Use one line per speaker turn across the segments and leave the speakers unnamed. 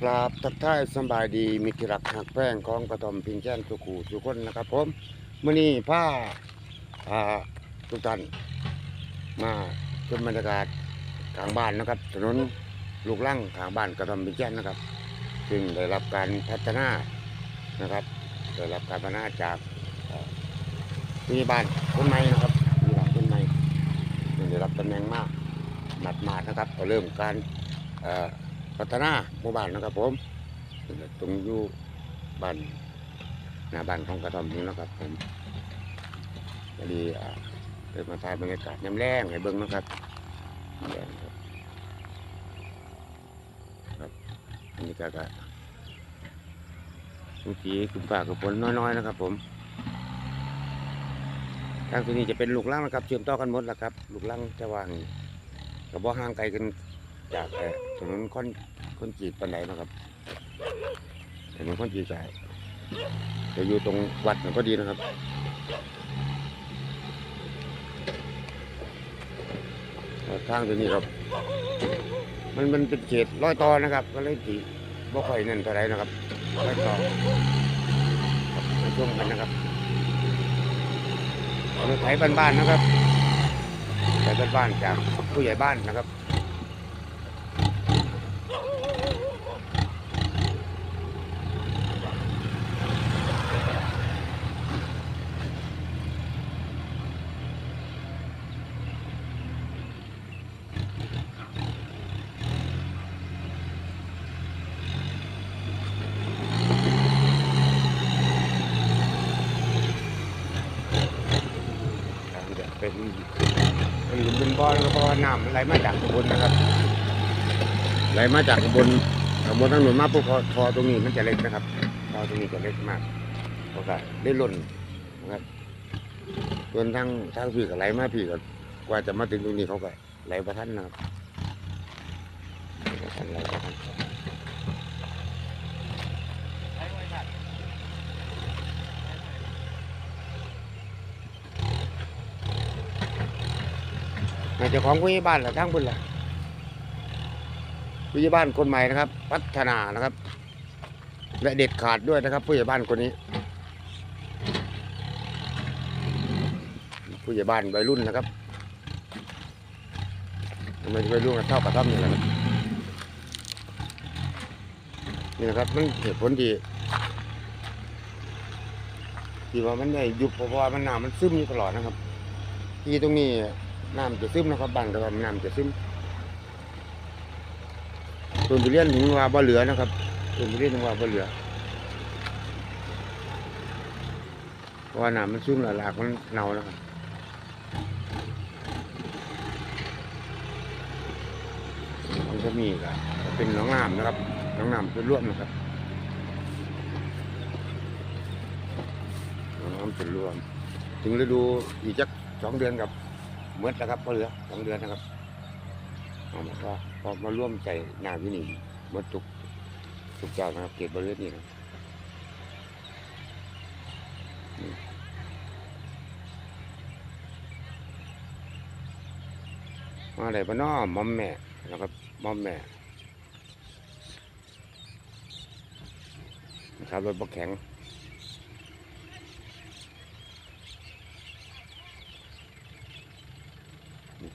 กราบทักทายสบายดีมิตรรักหักแป้งของกระทอมพิงแจ้นสุขูทุกคนนะครับผมมื้อนี้ผ้าอ่าทุกท่านมาชมบรรยากาศกลางบ้านนะครับ ถนนลูกลังกลางบ้านกระทอมพิงแจ้นนะครับ ซึ่งได้รับการพัฒนานะครับได้รับการพัฒนาจากเอ่อผู้ใหญ่บ้านคนใหม่นะครับผู้ใหญ่บ้านคนใหม่ได้รับตำแหน่งมากหมัดมาดนะครับก็เริ่มการเอ่อ พัฒนาหมู่บ้านนะครับ ผมตรงอยู่บ้านหน้าบ้านของกระท่อมนี้นะครับ ผมพอดีอ่าเดินมาถ่ายบรรยากาศน้ำแรงให้เบิ้งนะครับแรงครับครับบรรยากาศก็ทุกทีคุณป้ากับฝนน้อยๆนะครับ ผมทางที่นี้จะเป็นลูกลังนะครับ เชื่อมต่อกันหมดแล้วครับ ลูกลังจะวางกับบ่ห่างไกลกัน จากเอ่อถนนค่อนคนจีบปันไหนนะครับถนนคนจีบใช่จะอยู่ตรงวัดมันก็ดีนะครับทางตัวนี้ครับ มันมันเป็นเขตร้อยต่อนะครับ ก็เลยจีบ่ค่อยเนั่นเท่าไรนะครับร้อยต่อครับมาช่วงกันนะครับรถไถบ้านๆนะครับไถบ้านๆจากผู้ใหญ่บ้านนะครับ จะเป็นเป็นหลุมเป็น บอนะครับเพราะว่าน้ำไหลมาจากขบนนะครับไหลมาจากขบนขบนถนนมาปุ๊บพอทอตรงนี้มันจะเล็กนะครับทอตรงนี้จะเล็กมากเพราะก็ได้ล่นนะครับส่วนทางทางพี่ก็ไหลมาพี่ก็กว่าจะมาถึงตรงนี้เขาก็ไหลประทันนะครับไหลประทัน เจ้าของผู้ใหญ่บ้านละทั้งบุญละผู้ใหญ่บ้านคนใหม่นะครับ พัฒนานะครับ และเด็ดขาดด้วยนะครับ ผู้ใหญ่บ้านคนนี้ ผู้ใหญ่บ้านวัยรุ่นนะครับทำไมวัยรุ่นเท่ากับท่อมนี่แหละครับนี่นะครับมันเหตุผลที่ที่ว่ามันได้ยุบเพราะว่ามันหน้ำมันซึมอยู่ตลอดนะครับ ที่ตรงนี้ น้ำจะซึมนะครับบ้านเราน้ำจะซึมต้นทุเรียนถึงว่าบ่เหลือนะครับต้นทุเรียนถึงว่าบ่เหลือเพราะว่าน้ำมันซึมแล้วรากมันเน่าแล้วครับมันก็มีก็เป็นน้องน้ำนะครับน้องน้ำเป็นร่วมนะครับน้องน้ำเป็นร่วม ถึงฤดูอีกจักสองเดือนกับ เมื่อแล้วครับพอเหลือสองเดือนนะครับเอามาก็พอมาร่วมใจน้ำที่นี่เมื่อตุกตุกเจ้านะครับเขตบริเวณนี้นะนี่มาอะไรปะน้อมอมแม่นะครับมอมแม่ครับรถบกแข็ง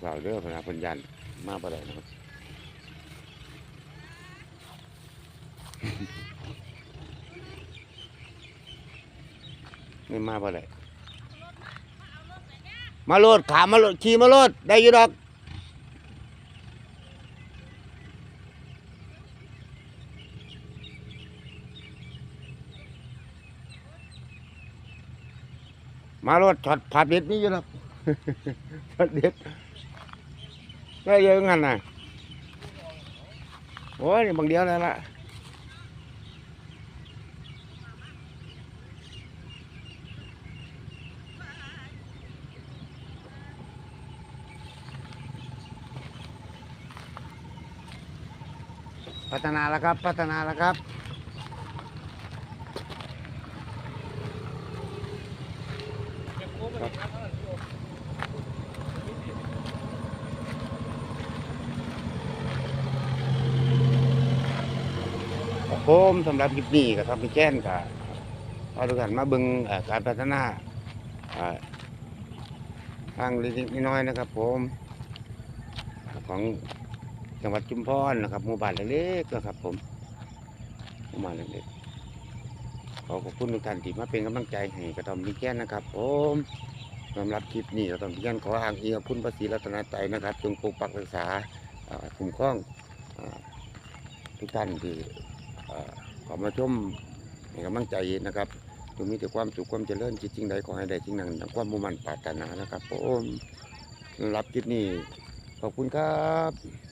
มีข่าเรื่องพนาพันยันมาประเลยนะครับนี่มาประเลยมาโลดขามาโลดขี่มาโลดได้อยี่ดอกมาโลดถอดผัดเด็ดนี่อยู่ดอกผัดเด็ด ได้เยอะงันน่ะโอ้ยบางเดียวแล้วล่ะพัฒนาแล้วครับ พัฒนาแล้วครับ ผมสำหรับคลิปนี้ก็ทำเป็นแก้นกับเอาทุกท่านมาเบิ่งการพัฒนาอ่าทางเล็กๆน้อยนะครับ ผม ของจังหวัดชุมพรนะครับหมู่บ้านเล็กๆนะครับ ผมหมู่บ้านเล็กๆขอขอบคุณทุกท่านที่มาเป็นกำลังใจให้กระทอมพิแก้นนะครับ ผมสำหรับคลิปนี้กระทอมพิแก้นขออ้างอิงกับคุณพระศรีรัตนตรัยนะครับจงปกปักรักษาคุ้มครองอทุกท่านที่ ขอมาชมให้กำลังใจนะครับจงมีแต่ความสุขความเจริญจิตจริงใดขอให้ได้จริงนั้นดังความมุ่งมั่นปรารถนานะครับผมรับคลิปนี้ขอบคุณครับ